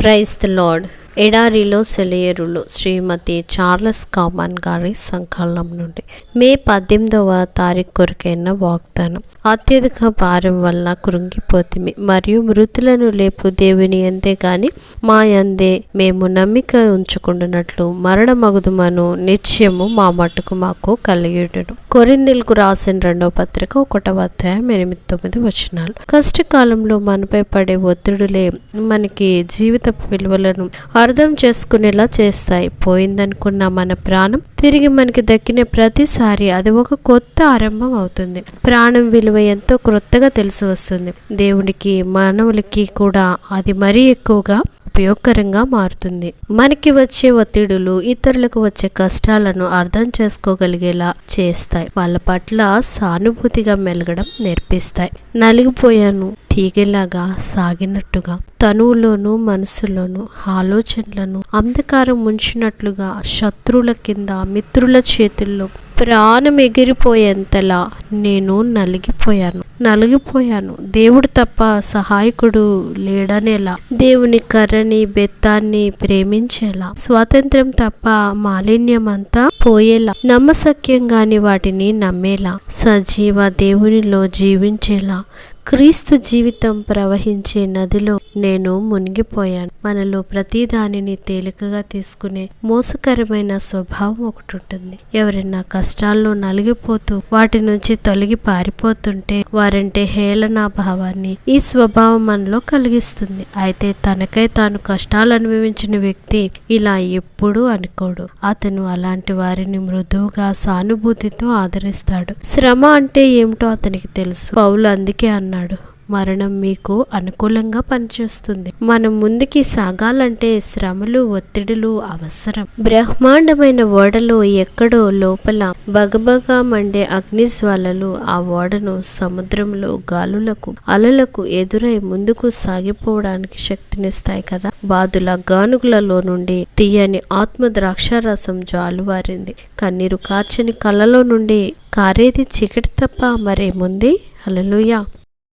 Praise the Lord. ఎడారిలో సెలయేరులు శ్రీమతి Charles common గారి సంకలనం నుండి మే పద్దెనిమిదవ తారీఖు కొరకైన వాగ్దానం. అత్యధిక భారం వల్ల కృంగిపోతిమి. మరియు మృతులను లేపు దేవుని అందే గాని మా అందే మేము నమ్మిక ఉంచుకుంటున్నట్లు మరణమగుదుమను నిశ్చయము మా మట్టుకు మాకు కలిగిడును కొరిందిల్కు రాసిన రెండవ పత్రిక ఒకటవ అధ్యాయం ఎనిమిది తొమ్మిది వచనాలు. కష్టకాలంలో మనపై పడే ఒత్తిడులే మనకి జీవిత విలువలను అర్థం చేసుకునేలా చేస్తాయి. పోయిందనుకున్న మన ప్రాణం తిరిగి మనకి దక్కిన ప్రతిసారి అది ఒక కొత్త ఆరంభం అవుతుంది. ప్రాణం విలువ ఎంతో క్రొత్తగా తెలిసి వస్తుంది. దేవునికి మానవులకి కూడా అది మరీ ఎక్కువగా ఉపయోగకరంగా మారుతుంది. మనకి వచ్చే ఒత్తిడులు ఇతరులకు వచ్చే కష్టాలను అర్థం చేసుకోగలిగేలా చేస్తాయి. వాళ్ళ పట్ల సానుభూతిగా మెలగడం నేర్పిస్తాయి. నలిగిపోయాను తీగలాగా సాగినట్టుగా తనువులోను మనసులోను ఆలోచనలను అంధకారం ముంచినట్లుగా శత్రువుల కింద మిత్రుల చేతుల్లో ప్రాణం ఎగిరిపోయేంతలా నేను నలిగిపోయాను. నలిగిపోయాను. దేవుడు తప్ప సహాయకుడు లేడనేలా. దేవుని కర్రని బెత్తాన్ని ప్రేమించేలా. స్వాతంత్రం తప్ప మాలిన్యం అంతా పోయేలా నమ్మసక్యంగాని వాటిని నమ్మేలా. సజీవ దేవునిలో జీవించేలా. క్రీస్తు జీవితం ప్రవహించే నదిలో నేను మునిగిపోయాను. మనలో ప్రతి దానిని తేలికగా తీసుకునే మోసకరమైన స్వభావం ఒకటి ఉంటుంది ఎవరైనా కష్టాల్లో నలిగిపోతూ వాటి నుంచి తొలగి పారిపోతుంటే వారంటే హేళనా భావాన్ని ఈ స్వభావం మనలో కలిగిస్తుంది. అయితే తనకై తాను కష్టాలు అనుభవించిన వ్యక్తి ఇలా ఎప్పుడూ అనుకోడు. అతను అలాంటి వారిని మృదువుగా సానుభూతితో ఆదరిస్తాడు. శ్రమ అంటే ఏమిటో అతనికి తెలుసు. పౌలు అందుకే అన్నాడు మరణం మీకు అనుకూలంగా పనిచేస్తుంది. మనం ముందుకి సాగాలంటే శ్రమలు ఒత్తిడులు అవసరం. బ్రహ్మాండమైన ఓడలో ఎక్కడో లోపల బగబగా మండే అగ్నిజ్వాలలు ఆ ఓడను సముద్రంలో గాలులకు అలలకు ఎదురై ముందుకు సాగిపోవడానికి శక్తినిస్తాయి కదా. బాధుల గానుగులలో నుండి తీయని ఆత్మ ద్రాక్షారసం జాలువారింది. కన్నీరు కార్చని కళ్ళలో నుండి కారేది చికటి తప్ప మరేముంది? అలలుయా